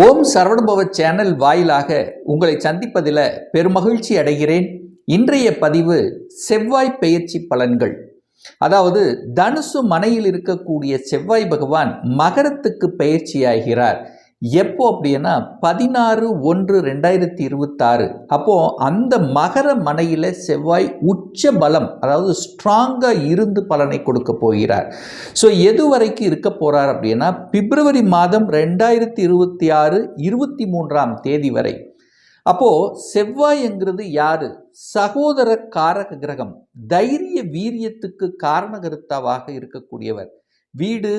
ஓம் Saravanabhava channel வாயிலாக உங்களை சந்திப்பதில் பெருமகிழ்ச்சி அடைகிறேன். இன்றைய பதிவு செவ்வாய் பெயர்ச்சி பலன்கள். அதாவது தனுசு மனையில் இருக்கக்கூடிய செவ்வாய் பகவான் மகரத்துக்கு பெயர்ச்சியாகிறார். எப்போ அப்படின்னா பதினாறு ஒன்று ரெண்டாயிரத்தி இருபத்தாறு. அப்போது அந்த மகர மனையில் செவ்வாய் உச்ச பலம் அதாவது ஸ்ட்ராங்காக இருந்து பலனை கொடுக்க போகிறார். ஸோ எது வரைக்கும் இருக்க போகிறார் அப்படின்னா பிப்ரவரி மாதம் ரெண்டாயிரத்தி இருபத்தி ஆறு இருபத்தி மூன்றாம் தேதி வரை. அப்போது செவ்வாய்ங்கிறது யாரு? சகோதர காரக கிரகம் தைரிய வீரியத்துக்கு காரணகர்த்தாவாக இருக்கக்கூடியவர். வீடு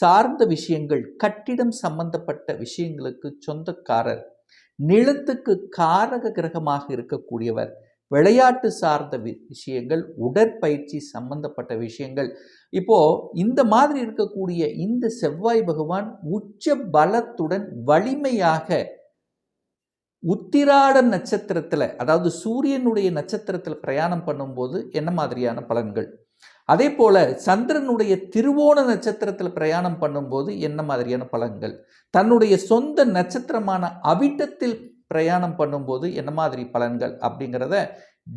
சார்ந்த விஷயங்கள் கட்டிடம் சம்பந்தப்பட்ட விஷயங்களுக்கு சொந்தக்காரர் நிலத்துக்கு காரக கிரகமாக இருக்கக்கூடியவர் விளையாட்டு சார்ந்த வி- விஷயங்கள் உடற்பயிற்சி சம்பந்தப்பட்ட விஷயங்கள். இப்போ இந்த மாதிரி இருக்கக்கூடிய இந்த செவ்வாய் பகவான் உச்ச பலத்துடன் வலிமையாக உத்திராட நட்சத்திரத்தில் அதாவது சூரியனுடைய நட்சத்திரத்தில் பிரயாணம் பண்ணும்போது என்ன மாதிரியான பலன்கள்? அதே போல் சந்திரனுடைய திருவோண நட்சத்திரத்தில் பிரயாணம் பண்ணும்போது என்ன மாதிரியான பலன்கள்? தன்னுடைய சொந்த நட்சத்திரமான அவிட்டத்தில் பிரயாணம் பண்ணும்போது என்ன மாதிரி பலன்கள்? அப்படிங்கிறத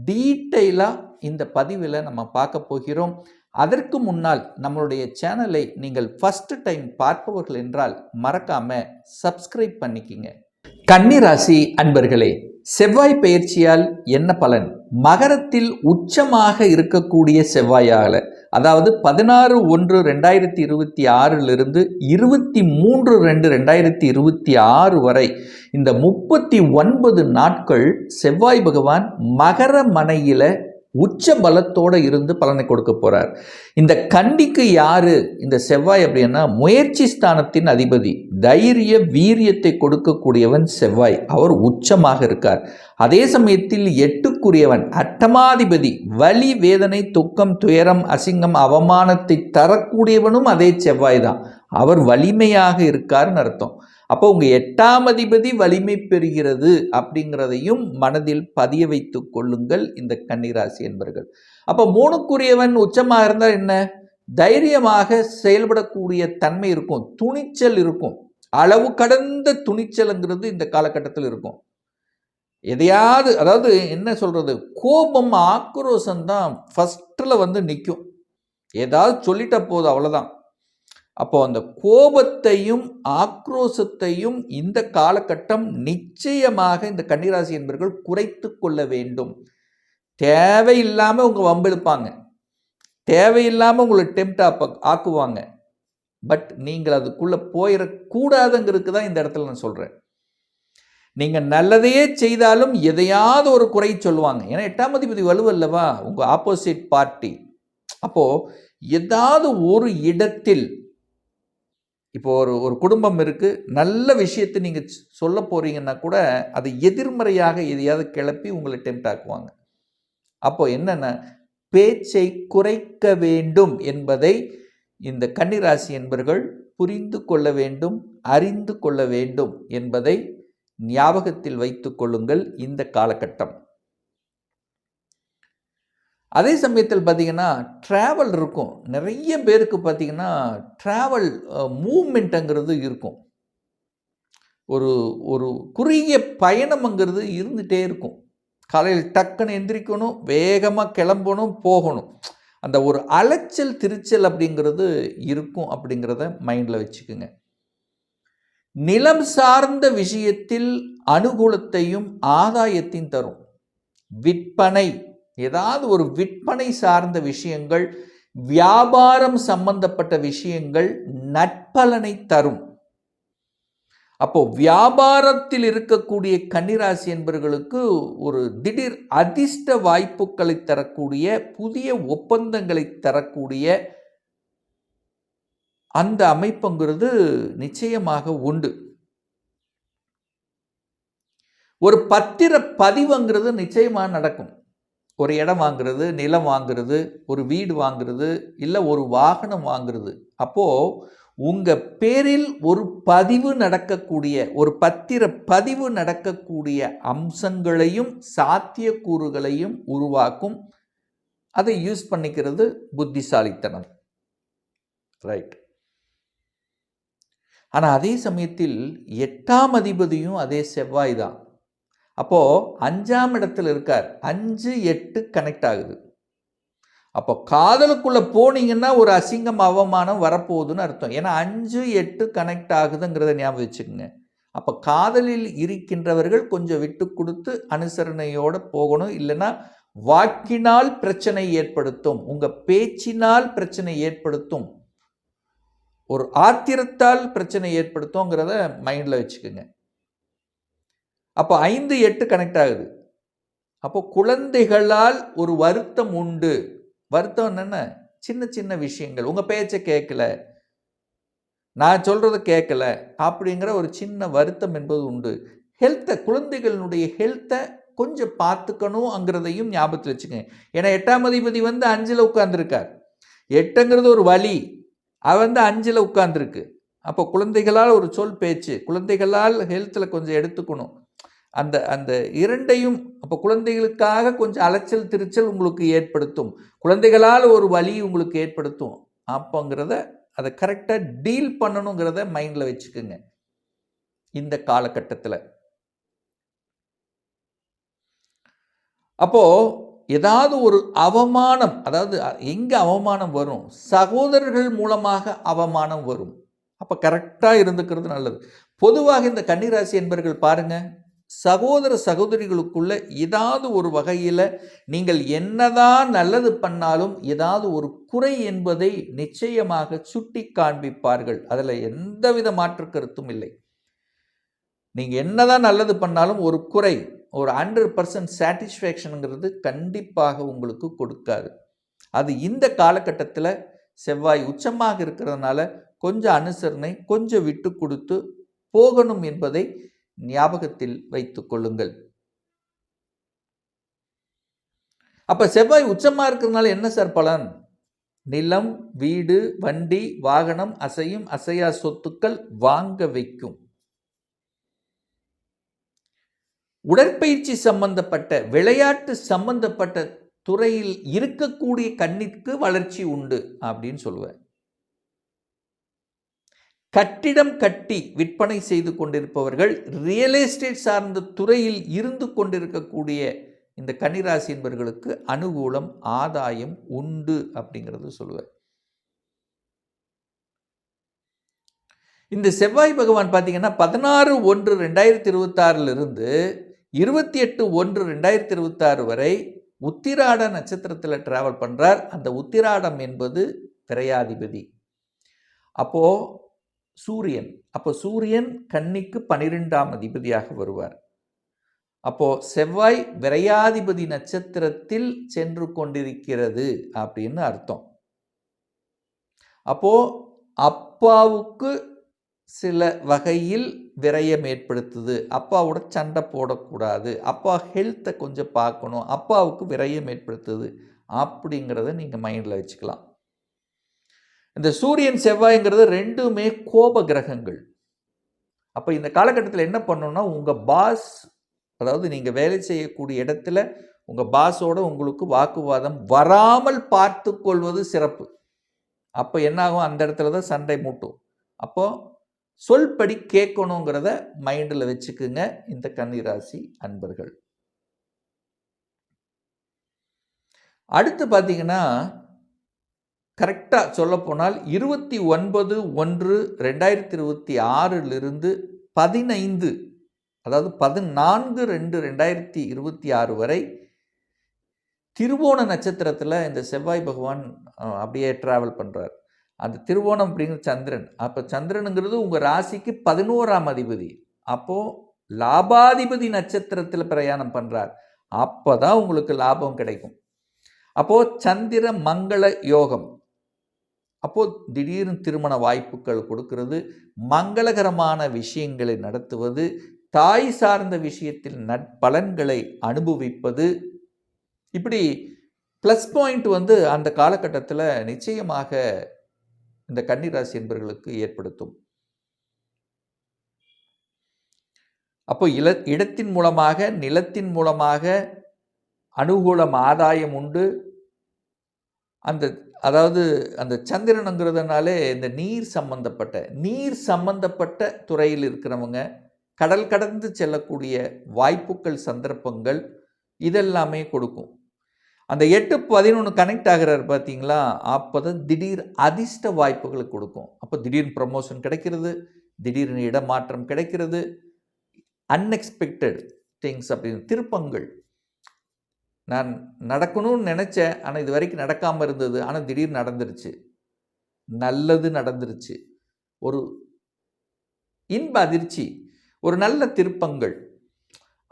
டீட்டெயிலாக இந்த பதிவில் நம்ம பார்க்க போகிறோம். அதற்கு முன்னால் நம்மளுடைய சேனலை நீங்கள் ஃபஸ்ட்டு டைம் பார்ப்பவர்கள் என்றால் மறக்காமல் சப்ஸ்கிரைப் பண்ணிக்கிங்க. கன்னிராசி அன்பர்களே செவ்வாய் பயிற்சியால் என்ன பலன்? மகரத்தில் உச்சமாக இருக்கக்கூடிய செவ்வாயால் அதாவது பதினாறு ஒன்று ரெண்டாயிரத்தி இருபத்தி ஆறிலிருந்து இருபத்தி மூன்று ரெண்டு ரெண்டாயிரத்தி இருபத்தி ஆறு வரை இந்த முப்பத்தி ஒன்பது நாட்கள் செவ்வாய் பகவான் மகர மனையில் உச்ச பலத்தோடு இருந்து பலனை கொடுக்க போகிறார் இந்த கண்டிக்கு யார்? இந்த செவ்வாய் அப்படின்னா முயற்சி ஸ்தானத்தின் அதிபதி. தைரிய வீரியத்தை கொடுக்கக்கூடியவன் செவ்வாய். அவர் உச்சமாக இருக்கார். அதே சமயத்தில் எட்டுக்குரியவன் அட்டமாதிபதி. வலி வேதனை துக்கம் துயரம் அசிங்கம் அவமானத்தை தரக்கூடியவனும் அதே செவ்வாய் தான். அவர் வலிமையாக இருக்காருன்னு அர்த்தம். அப்போ உங்கள் எட்டாம் அதிபதி வலிமை பெறுகிறது அப்படிங்கிறதையும் மனதில் பதிய வைத்து கொள்ளுங்கள் இந்த கன்னிராசி என்பர்கள். அப்போ மூணுக்குரியவன் உச்சமாக இருந்தால் என்ன? தைரியமாக செயல்படக்கூடிய தன்மை இருக்கும். துணிச்சல் இருக்கும். அளவு கடந்த துணிச்சல்ங்கிறது இந்த காலகட்டத்தில் இருக்கும். எதையாவது அதாவது என்ன சொல்கிறது கோபம் ஆக்ரோஷம் தான் ஃபஸ்ட்டில் வந்து நிற்கும் ஏதாவது சொல்லிட்ட போதும் அவ்வளோதான் அப்போ அந்த கோபத்தையும் ஆக்ரோஷத்தையும் இந்த காலகட்டம் நிச்சயமாக இந்த கன்னிராசி என்பவர்கள் குறைத்து கொள்ள வேண்டும். தேவையில்லாமல் உங்கள் வம்பெழுப்பாங்க தேவையில்லாமல் உங்களை டெம்ட் ஆக்குவாங்க. பட் நீங்கள் அதுக்குள்ளே போயிடக்கூடாதுங்கிறதுக்கு தான் இந்த இடத்துல நான் சொல்கிறேன் நீங்கள் நல்லதையே செய்தாலும் எதையாவது ஒரு குறை சொல்லுவாங்க. ஏன்னா எட்டாம் அதிபதி வலுவல்லவா உங்கள் ஆப்போசிட் பார்ட்டி அப்போது ஏதாவது ஒரு இடத்தில் இப்போ ஒரு ஒரு குடும்பம் இருக்குது நல்ல விஷயத்தை நீங்கள் சொல்ல போகிறீங்கன்னா கூட அதை எதிர்மறையாக எதையாவது கிளப்பி உங்களை டெம்ட் ஆக்குவாங்க. அப்போது என்னென்ன பேச்சை குறைக்க வேண்டும் என்பதை இந்த கன்னிராசி என்பர்கள் புரிந்து கொள்ள வேண்டும் அறிந்து கொள்ள வேண்டும் என்பதை ஞாபகத்தில் வைத்து கொள்ளுங்கள் இந்த காலகட்டம். அதே சமயத்தில் பார்த்தீங்கன்னா ட்ராவல் இருக்கும். நிறைய பேருக்கு பார்த்தீங்கன்னா ட்ராவல் மூமெண்ட்டுங்கிறது இருக்கும். ஒரு ஒரு குறுகிய பயணம்ங்கிறது இருந்துகிட்டே இருக்கும். காலையில் டக்குன்னு எந்திரிக்கணும் வேகமாக கிளம்பணும் போகணும். அந்த ஒரு அலைச்சல் திருச்சல் அப்படிங்கிறது இருக்கும் அப்படிங்கிறத மைண்டில் வச்சுக்குங்க. நிலம் சார்ந்த விஷயத்தில் அனுகூலத்தையும் ஆதாயத்தையும் தரும். விற்பனை ஏதாவது ஒரு விற்பனை சார்ந்த விஷயங்கள் வியாபாரம் சம்பந்தப்பட்ட விஷயங்கள் நட்பலனை தரும். அப்போ வியாபாரத்தில் இருக்கக்கூடிய கன்னிராசி என்பவர்களுக்கு ஒரு திடீர் அதிர்ஷ்ட வாய்ப்புகளை தரக்கூடிய புதிய ஒப்பந்தங்களை தரக்கூடிய அந்த அமைப்புங்கிறது நிச்சயமாக உண்டு. ஒரு பத்திர பதிவுங்கிறது நிச்சயமாக நடக்கும். ஒரு இடம் வாங்குறது நிலம் வாங்குறது ஒரு வீடு வாங்குறது இல்லை ஒரு வாகனம் வாங்குறது. அப்போது உங்கள் பேரில் ஒரு பதிவு நடக்கக்கூடிய ஒரு பத்திர பதிவு நடக்கக்கூடிய அம்சங்களையும் சாத்தியக்கூறுகளையும் உருவாக்கும். அதை யூஸ் பண்ணிக்கிறது புத்திசாலித்தனம். ரைட் ஆனால் அதே சமயத்தில் எட்டாம் அதிபதியும் அதே செவ்வாய் தான். அப்போது அஞ்சாம் இடத்துல இருக்கார். அஞ்சு எட்டு கனெக்ட் ஆகுது. அப்போ காதலுக்குள்ளே போனீங்கன்னா ஒரு அசிங்கம் அவமானம் வரப்போகுதுன்னு அர்த்தம். ஏன்னா அஞ்சு எட்டு கனெக்ட் ஆகுதுங்கிறத ஞாபகம் வச்சுக்கோங்க. அப்போ காதலில் இருக்கின்றவர்கள் கொஞ்சம் விட்டு கொடுத்து அனுசரணையோடு போகணும். இல்லைன்னா வாக்கினால் பிரச்சனை ஏற்படுத்தும். உங்கள் பேச்சினால் பிரச்சனை ஏற்படுத்தும். ஒரு ஆத்திரத்தால் பிரச்சனை ஏற்படுத்துங்கிறத மைண்டில் வச்சுக்கோங்க. அப்போ ஐந்து எட்டு கனெக்ட் ஆகுது. அப்போ குழந்தைகளால் ஒரு வருத்தம் உண்டு. வருத்தம் என்னென்ன? சின்ன சின்ன விஷயங்கள். உங்கள் பேச்சை கேட்கல. நான் சொல்கிறத கேட்கல. அப்படிங்கிற ஒரு சின்ன வருத்தம் என்பது உண்டு. ஹெல்த்தை குழந்தைகளினுடைய ஹெல்த்தை கொஞ்சம் பார்த்துக்கணுங்கிறதையும் ஞாபகத்தில் வச்சுக்கோங்க. ஏன்னா எட்டாம் அதிபதி வந்து அஞ்சில் உட்காந்துருக்கார் எட்டுங்கிறது ஒரு வழி. அவ வந்து அஞ்சில் உட்காந்துருக்கு அப்போ குழந்தைகளால் ஒரு சொல் பேச்சு. குழந்தைகளால் ஹெல்த்தில் கொஞ்சம் எடுத்துக்கணும். அந்த அந்த இரண்டையும் அப்போ குழந்தைகளுக்காக கொஞ்சம் அலைச்சல் திருச்சல் உங்களுக்கு ஏற்படுத்தும். குழந்தைகளால் ஒரு வழி உங்களுக்கு ஏற்படுத்தும். அப்போங்கிறத அதை கரெக்டாக டீல் பண்ணணுங்கிறத மைண்டில் வச்சுக்கோங்க. இந்த காலகட்டத்தில். அப்போது ஏதாவது ஒரு அவமானம் அதாவது எங்கே அவமானம் வரும்? சகோதரர்கள் மூலமாக அவமானம் வரும். அப்போ கரெக்டாக இருந்துக்கிறது நல்லது. பொதுவாக இந்த கன்னிராசி என்பர்கள் பாருங்கள் சகோதர சகோதரிகளுக்குள்ள ஏதாவது ஒரு வகையில் நீங்கள் என்னதான் நல்லது பண்ணாலும் ஏதாவது ஒரு குறை என்பதை நிச்சயமாக சுட்டி காண்பிப்பார்கள். அதில் எந்தவித மாற்று கருத்தும் இல்லை. நீங்கள் என்னதான் நல்லது பண்ணாலும் ஒரு குறை ஒரு ஹண்ட்ரட் பர்சன்ட் சாட்டிஸ்ஃபேக்ஷனுங்கிறது கண்டிப்பாக உங்களுக்கு கொடுக்காது. அது இந்த காலகட்டத்தில் செவ்வாய் உச்சமாக இருக்கிறதுனால கொஞ்சம் அனுசரணை கொஞ்சம் விட்டு கொடுத்து போகணும் என்பதை ஞாபகத்தில் வைத்துக் கொள்ளுங்கள். அப்ப செவ்வாய் உச்சமா இருக்கிறதுனால என்ன சார் பலன்? நிலம் வீடு வண்டி வாகனம் அசையும் அசையா சொத்துக்கள் வாங்க வைக்கும். உடற்பயிற்சி சம்பந்தப்பட்ட விளையாட்டு சம்பந்தப்பட்ட துறையில் இருக்கக்கூடிய கண்ணிற்கு வளர்ச்சி உண்டு அப்படின்னு சொல்லுவேன். கட்டிடம் கட்டி விற்பனை செய்து கொண்டிருப்பவர்கள் ரியல் எஸ்டேட் சார்ந்த துறையில் இருந்து கொண்டிருக்கக்கூடிய இந்த கன்னிராசி என்பவர்களுக்கு அனுகூலம் ஆதாயம் உண்டு அப்படிங்கிறது சொல்லுவார். இந்த செவ்வாய் பகவான் பார்த்தீங்கன்னா பதினாறு ஒன்று ரெண்டாயிரத்தி இருபத்தாறிலிருந்து இருபத்தி எட்டு ஒன்று ரெண்டாயிரத்தி இருபத்தாறு வரை உத்திராட நட்சத்திரத்தில் டிராவல் பண்ணுறார் அந்த உத்திராடம் என்பது திரையாதிபதி. அப்போது சூரியன். அப்போ சூரியன் கன்னிக்கு பனிரெண்டாம் அதிபதியாக வருவார். அப்போ செவ்வாய் விரையாதிபதி நட்சத்திரத்தில் சென்று கொண்டிருக்கிறது அப்படின்னு அர்த்தம். அப்போ அப்பாவுக்கு சில வகையில் விரயம் ஏற்படுத்துது. அப்பாவோட சண்டை போடக்கூடாது. அப்பா ஹெல்த்தை கொஞ்சம் பார்க்கணும். அப்பாவுக்கு விரயம் ஏற்படுத்துது அப்படிங்கிறத நீங்கள் மைண்டில் வச்சுக்கலாம். இந்த சூரியன் செவ்வாய்ங்கிறது ரெண்டுமே கோப கிரகங்கள். அப்போ இந்த காலகட்டத்தில் என்ன பண்ணணும்னா உங்கள் பாஸ் அதாவது நீங்கள் வேலை செய்யக்கூடிய இடத்துல உங்கள் பாஸோட உங்களுக்கு வாக்குவாதம் வராமல் பார்த்து கொள்வது சிறப்பு. அப்போ என்னாகும் அந்த இடத்துல தான் சண்டை மூட்டும். அப்போது சொல்படி கேட்கணுங்கிறத மைண்டில் வச்சுக்குங்க இந்த கன்னிராசி அன்பர்கள். அடுத்து பார்த்தீங்கன்னா கரெக்டாக சொல்லப்போனால் இருபத்தி ஒன்பது ஒன்று ரெண்டாயிரத்தி இருபத்தி ஆறிலிருந்து பதினைந்து அதாவது பதினான்கு ரெண்டு ரெண்டாயிரத்தி இருபத்தி ஆறு வரை திருவோண நட்சத்திரத்தில் இந்த செவ்வாய் பகவான் அப்படியே ட்ராவல் பண்ணுறார் அந்த திருவோணம் அப்படிங்கிற சந்திரன். அப்போ சந்திரனுங்கிறது உங்கள் ராசிக்கு பதினோராம் அதிபதி. அப்போது லாபாதிபதி நட்சத்திரத்தில் பிரயாணம் பண்ணுறார் அப்போ தான் உங்களுக்கு லாபம் கிடைக்கும். அப்போது சந்திர மங்கள யோகம். அப்போது திடீர்னு திருமண வாய்ப்புகள் கொடுக்கறது மங்களகரமான விஷயங்களை நடத்துவது தாய் சார்ந்த விஷயத்தில் நட்பலன்களை அனுபவிப்பது. இப்படி ப்ளஸ் பாயிண்ட் வந்து அந்த காலகட்டத்தில் நிச்சயமாக இந்த கன்னிராசி என்பவர்களுக்கு ஏற்படுத்தும். அப்போ இல இடத்தின் மூலமாக நிலத்தின் மூலமாக அனுகூலம் ஆதாயம் உண்டு. அந்த அதாவது அந்த சந்திரனுங்கிறதுனாலே இந்த நீர் சம்பந்தப்பட்ட நீர் சம்பந்தப்பட்ட துறையில் இருக்கிறவங்க கடல் கடந்து செல்லக்கூடிய வாய்ப்புகள் சந்தர்ப்பங்கள் இதெல்லாமே கொடுக்கும். அந்த எட்டு பதினொன்று கனெக்ட் ஆகிறார் பார்த்தீங்களா? அப்போ தான் திடீர் அதிர்ஷ்ட வாய்ப்புகளை கொடுக்கும். அப்போ திடீர்னு ப்ரமோஷன் கிடைக்கிறது திடீர்னு இடமாற்றம் கிடைக்கிறது அன்எக்ஸ்பெக்டட் திங்ஸ் அப்படின்னு திருப்பங்கள். நான் நடக்கணும்னு நினச்சேன் ஆனால் இது வரைக்கும் நடக்காமல் இருந்தது. ஆனால் திடீர்னு நடந்துருச்சு. நல்லது நடந்துருச்சு. ஒரு இன்ப அதிர்ச்சி ஒரு நல்ல திருப்பங்கள்.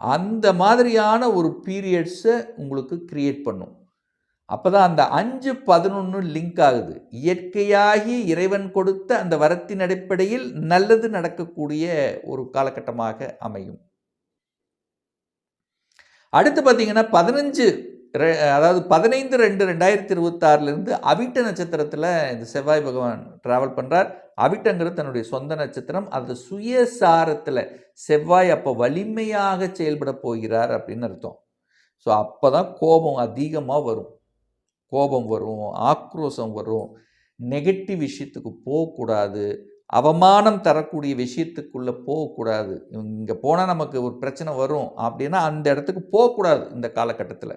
அந்த மாதிரியான ஒரு பீரியட்ஸை உங்களுக்கு கிரியேட் பண்ணும். அப்போ தான் அந்த அஞ்சு பதினொன்று லிங்க் ஆகுது. இயற்கையாகி இறைவன் கொடுத்த அந்த வரத்தின் அடிப்படையில் நல்லது நடக்கக்கூடிய ஒரு காலகட்டமாக அமையும். அடுத்து பார்த்தீங்கன்னா பதினஞ்சு அதாவது பதினைந்து ரெண்டு ரெண்டாயிரத்தி இருபத்தாறுலேருந்து அவிட்ட நட்சத்திரத்தில் இந்த செவ்வாய் பகவான் ட்ராவல் பண்ணுறார் அவிட்டங்கிறது தன்னுடைய சொந்த நட்சத்திரம். அது சுயசாரத்தில் செவ்வாய் அப்போ வலிமையாக செயல்பட போகிறார் அப்படின்னு அர்த்தம். ஸோ அப்போ தான் கோபம் அதிகமாக வரும். கோபம் வரும் ஆக்ரோஷம் வரும். நெகட்டிவ் விஷயத்துக்கு போகக்கூடாது. அவமானம் தரக்கூடிய விஷயத்துக்குள்ளே போகக்கூடாது. இங்கே போனால் நமக்கு ஒரு பிரச்சனை வரும் அப்படின்னா அந்த இடத்துக்கு போகக்கூடாது இந்த காலகட்டத்தில்.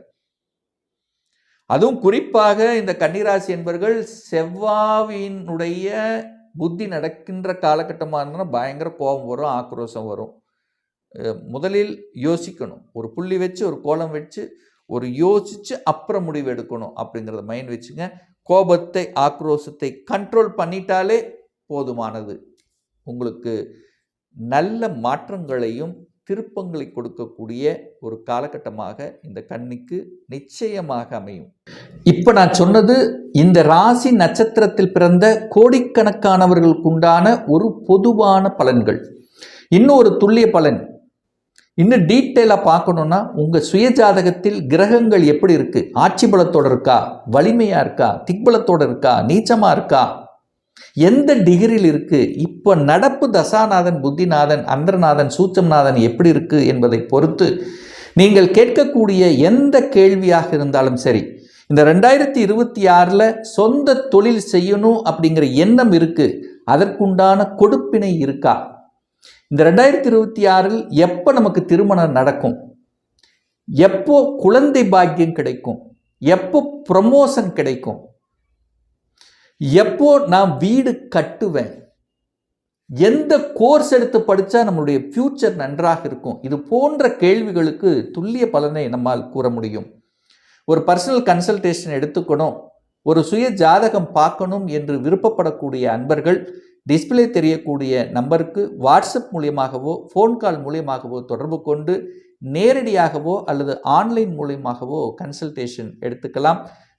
அதுவும் குறிப்பாக இந்த கன்னிராசி என்பர்கள் செவ்வாவினுடைய புத்தி நடக்கின்ற காலகட்டமாக இருந்தால் பயங்கர கோபம் வரும் ஆக்ரோஷம் வரும். முதலில் யோசிக்கணும். ஒரு புள்ளி வச்சு ஒரு கோலம் வச்சு ஒரு யோசித்து அப்புறம் முடிவு எடுக்கணும் அப்படிங்கிறத மைண்ட் வச்சுங்க. கோபத்தை ஆக்ரோஷத்தை கண்ட்ரோல் பண்ணிட்டாலே போதுமானது. உங்களுக்கு நல்ல மாற்றங்களையும் திருப்பங்களை கொடுக்கக்கூடிய ஒரு காலகட்டமாக இந்த கண்ணிக்கு நிச்சயமாக அமையும். இப்போ நான் சொன்னது இந்த ராசி நட்சத்திரத்தில் பிறந்த கோடிக்கணக்கானவர்களுக்கு உண்டான ஒரு பொதுவான பலன்கள். இன்னும் ஒரு துல்லிய பலன். இன்னும் டீட்டெயிலாக பார்க்கணுன்னா உங்கள் சுயஜாதகத்தில் கிரகங்கள் எப்படி இருக்குது ஆட்சி பலத்தோடு இருக்கா? வலிமையாக இருக்கா? திக்பலத்தோடு இருக்கா? நீச்சமாக இருக்கா? எந்த டிகிரியில் இருக்குது இப்போ நடப்பு தசாநாதன் புத்திநாதன் அந்தரநாதன் சூச்சம்நாதன் எப்படி இருக்குது என்பதை பொறுத்து நீங்கள் கேட்கக்கூடிய எந்த கேள்வியாக இருந்தாலும் சரி இந்த ரெண்டாயிரத்தி இருபத்தி ஆறில் சொந்த தொழில் செய்யணும் அப்படிங்கிற எண்ணம் இருக்குது அதற்குண்டான கொடுப்பினை இருக்கா? இந்த ரெண்டாயிரத்தி இருபத்தி ஆறில் எப்போ நமக்கு திருமணம் நடக்கும்? எப்போ குழந்தை பாக்கியம் கிடைக்கும்? எப்போ ப்ரமோஷன் கிடைக்கும்? எப்போ நான் வீடு கட்டுவேன்? எந்த கோர்ஸ் எடுத்து படித்தா நம்மளுடைய ஃப்யூச்சர் நன்றாக இருக்கும்? இது போன்ற கேள்விகளுக்கு துல்லிய பலனை நம்மால் கூற முடியும். ஒரு பர்சனல் கன்சல்டேஷன் எடுத்துக்கணும். ஒரு சுய ஜாதகம் பார்க்கணும் என்று விருப்பப்படக்கூடிய அன்பர்கள் டிஸ்பிளே தெரியக்கூடிய நம்பருக்கு வாட்ஸ்அப் மூலியமாகவோ ஃபோன் கால் மூலியமாகவோ தொடர்பு கொண்டு நேரடியாகவோ அல்லது ஆன்லைன் மூலியமாகவோ கன்சல்டேஷன் எடுத்துக்கலாம்.